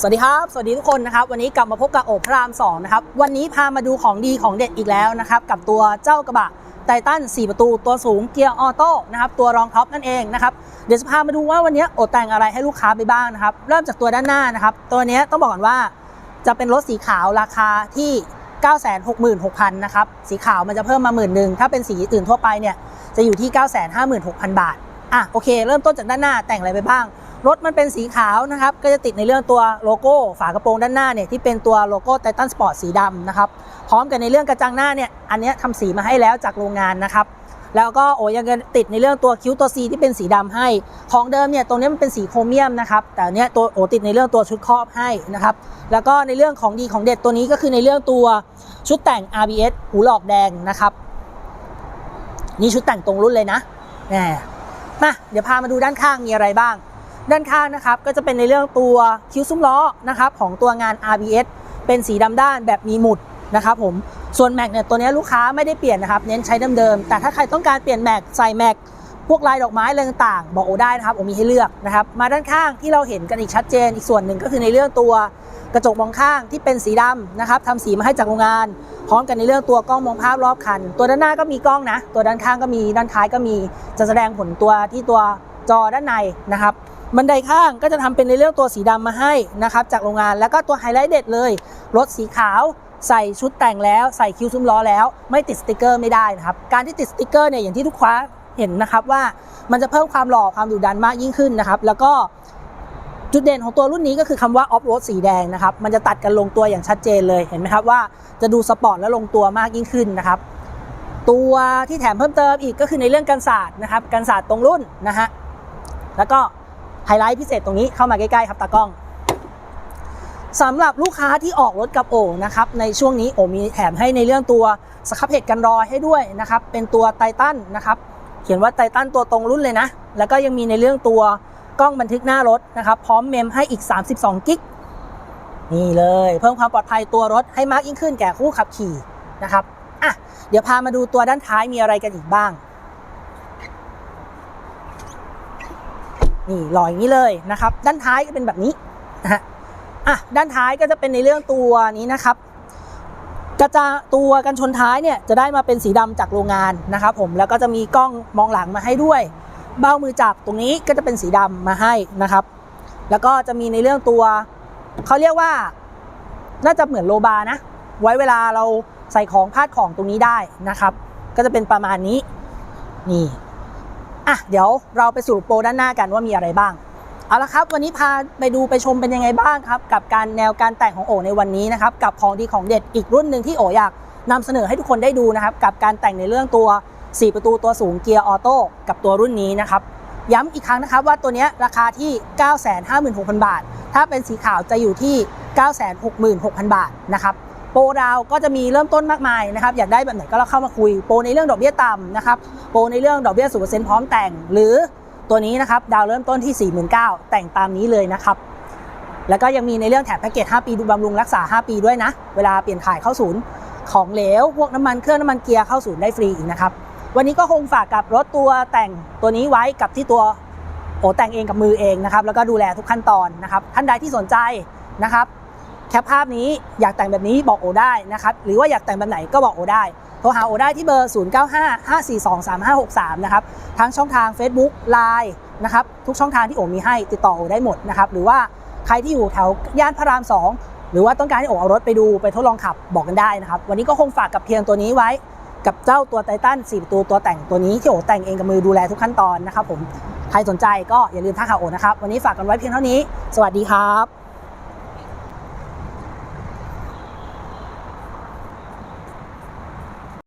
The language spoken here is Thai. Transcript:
สวัสดีครับ สวัสดีทุกคนนะครับ วันนี้กลับมาพบกับโอพระราม2นะครับ วันนี้พามาดูของดีของเด็ดอีกแล้วนะครับ กับตัวเจ้ากระบะไททัน4 ประตูตัวสูงเกียร์ออโต้นะครับ ตัวรองท็อปนั่นเองนะครับ เดี๋ยวจะพามาดูว่าวันนี้โอแต่งอะไรให้ลูกค้าไปบ้างนะครับ เริ่มจากตัวด้านหน้านะครับ ตัวนี้ต้องบอกก่อนว่า จะเป็นรถสีขาวราคาที่ 966,000นะครับ สีขาวมันจะเพิ่มมาหมื่นหนึ่งถ้าเป็นสีอื่นทั่วไปเนี่ย จะอยู่ที่ 956,000 บาท อะ โอเค เริ่มต้นจากด้านหน้าแต่งอะไรไปบ้าง รถมันเป็นสีขาวนะครับ ก็จะติดในเรื่องตัวโลโก้ฝากระโปรงด้านหน้าเนี่ยที่เป็นตัวโลโก้ไททันสปอร์ตสีดำนะครับ พร้อมกันในเรื่องกระจังหน้าเนี่ยอันนี้ทำสีมาให้แล้วจากโรงงานนะครับแล้วก็โอ้ยังติดในเรื่องตัวคิ้วตัว C ที่เป็นสีดำให้ ของเดิมเนี่ยตรงนี้มันเป็นสีโครเมียมนะครับ แต่เนี้ยตัวโอติดในเรื่องตัวชุดครอบให้นะครับ แล้วก็ในเรื่องของดีของเด็ดตัวนี้ก็คือในเรื่องตัวชุดแต่ง RBS หูหลอกแดงนะครับ นี่ชุดแต่งตรงรุ่นเลยนะแหมมาเดี๋ยวพามาดูด้านข้างมีอะไรบ้าง ด้านข้างนะครับก็จะเป็นในเรื่องตัวคิ้วซุ้มล้อนะครับของตัวงาน RBS เป็นสีดำด้านแบบมีหมุดนะครับผมส่วนแม็กเนี่ยตัวนี้ลูกค้าไม่ได้เปลี่ยนนะครับเน้นใช้เดิมๆแต่ถ้าใครต้องการเปลี่ยนแม็กใส่แม็กพวกลายดอกไม้อะไรต่างๆ บอกโอได้นะครับโอมีให้เลือกนะครับมาด้านข้างที่เราเห็นกันอีกชัดเจน อีกส่วนหนึ่งก็คือในเรื่องตัวกระจกมองข้างที่เป็นสีดำนะครับทำสีมาให้จากโรงงาน พร้อมกันในเรื่องตัวกล้องมองภาพรอบคัน ตัวด้านหน้าก็มีกล้องนะ ตัวด้านข้างก็มีด้านท้ายก็มีจะแสดงผลตัวที่ตัวจอด้านในนะครับ บันไดข้างก็จะทำเป็นในเรื่องตัวสีดำมาให้นะครับจากโรงงานแล้วก็ตัวไฮไลท์เด็ดเลยรถสีขาวใส่ชุดแต่งแล้วใส่คิ้วซุ้มล้อแล้ว ไม่ติดสติกเกอร์ไม่ได้นะครับการที่ติดสติกเกอร์เนี่ยอย่างที่ทุกค้าเห็นนะครับว่ามันจะเพิ่มความหล่อความดุดันมากยิ่งขึ้นนะครับแล้วก็จุดเด่นของตัวรุ่นนี้ก็คือคำว่าออฟโรดสีแดงนะครับมันจะตัดกันลงตัวอย่างชัดเจนเลยเห็นไหมครับว่าจะดูสปอร์ตและลงตัวมากยิ่งขึ้นนะครับตัวที่แถมเพิ่มเติมอีกก็คือในเรื่องกันศาสตร์นะครับกันศาสตร์ตรงรุ่นนะฮะแล้วก็ ไฮไลท์พิเศษตรงนี้เข้ามาใกล้ๆครับตากล้องสำหรับลูกค้าที่ออกรถกับโอ่งนะครับในช่วงนี้โอ่มีแถมให้ในเรื่องตัวสครับเพจกันรอยให้ด้วยนะครับเป็นตัวไททันนะครับเขียนว่าไททันตัวตรงรุ่นเลยนะ แล้วก็ยังมีในเรื่องตัวกล้องบันทึกหน้ารถนะครับพร้อมเมมให้อีก 32 กิกนี่เลย เพิ่มความปลอดภัยตัวรถให้มากยิ่งขึ้นแก่ผู้ขับขี่นะครับอะเดี๋ยวพามาดูตัวด้านท้ายมีอะไรกันอีกบ้าง นี่ลออย่างนี้เลยนะครับ ด้านท้ายก็เป็นแบบนี้นะฮะอะด้านท้ายก็จะเป็นในเรื่องตัวนี้นะครับ กระจาตัวกันชนท้ายเนี่ยจะได้มาเป็นสีดำจากโรงงานนะครับ ผมแล้วก็จะมีกล้องมองหลังมาให้ด้วย เบ้ามือจับตรงนี้ก็จะเป็นสีดำมาให้นะครับ แล้วก็จะมีในเรื่องตัวเขาเรียกว่าน่าจะเหมือนโลบานะ ไว้เวลาเราใส่ของพาดของตรงนี้ได้นะครับ ก็จะเป็นประมาณนี้นี่ อะเดี๋ยวเราไปสรุปโปรด้านหน้ากันว่ามีอะไรบ้าง เอาละครับ วันนี้พาไปดูไปชมเป็นยังไงบ้างครับ กับการแนวการแต่งของโอในวันนี้นะครับ กับของดีของเด็ดอีกรุ่นหนึ่งที่โออยากนำเสนอให้ทุกคนได้ดูนะครับ กับการแต่งในเรื่องตัว 4 ประตูตัวสูงเกียร์ออโต้กับตัวรุ่นนี้นะครับย้ำอีกครั้งนะครับว่าตัวนี้ราคาที่ 956,000 บาท ถ้าเป็นสีขาวจะอยู่ที่ 966,000 บาทนะครับ โปรดาวก็จะมีเริ่มต้นมากมายนะครับอยากได้แบบไหนก็เราเข้ามาคุยโปรในเรื่องดอกเบี้ยต่ำนะครับโปรในเรื่องดอกเบี้ยศูนย์เปอร์เซ็นต์พร้อมแต่ง หรือตัวนี้นะครับดาวเริ่มต้นที่ 49,000 แต่งตามนี้เลยนะครับแล้วก็ยังมีในเรื่องแถมแพ็กเกจ 5 ปีดูบำรุงรักษา 5 ปีด้วยนะ เวลาเปลี่ยนถ่ายเข้าศูนย์ของเหลว พวกน้ำมันเครื่องน้ำมันเกียร์เข้าศูนย์ได้ฟรีอีกนะครับ วันนี้ก็คงฝากกับรถตัวแต่งตัวนี้ไว้กับที่ตัวโอแต่งเองกับมือเองนะครับ แล้วก็ดูแลทุกขั้นตอนนะครับ ท่านใดที่สนใจนะครับ แคปภาพนี้อยากแต่งแบบนี้บอกโอได้นะครับหรือว่าอยากแต่งแบบไหนก็บอกโอได้โทรหาโอได้ที่เบอร์ 0955423563 นะครับทั้งช่องทาง Facebook Line นะครับทุกช่องทางที่โอมีให้ติดต่อโอได้หมดนะครับหรือว่าใครที่อยู่แถวย่านพระราม 2 หรือว่าต้องการให้โอเอารถไปดูไปทดลองขับบอกกันได้นะครับวันนี้ก็คงฝากกับเพียงตัวนี้ไว้กับเจ้าตัวไททัน4ประตูตัวแต่งตัวนี้ที่โอแต่งเองกับมือดูแลทุกขั้นตอนนะครับผมใครสนใจก็อย่าลืมทักหาโอนะครับวันนี้ฝากกันไว้เพียงเท่านี้ สวัสดีครับ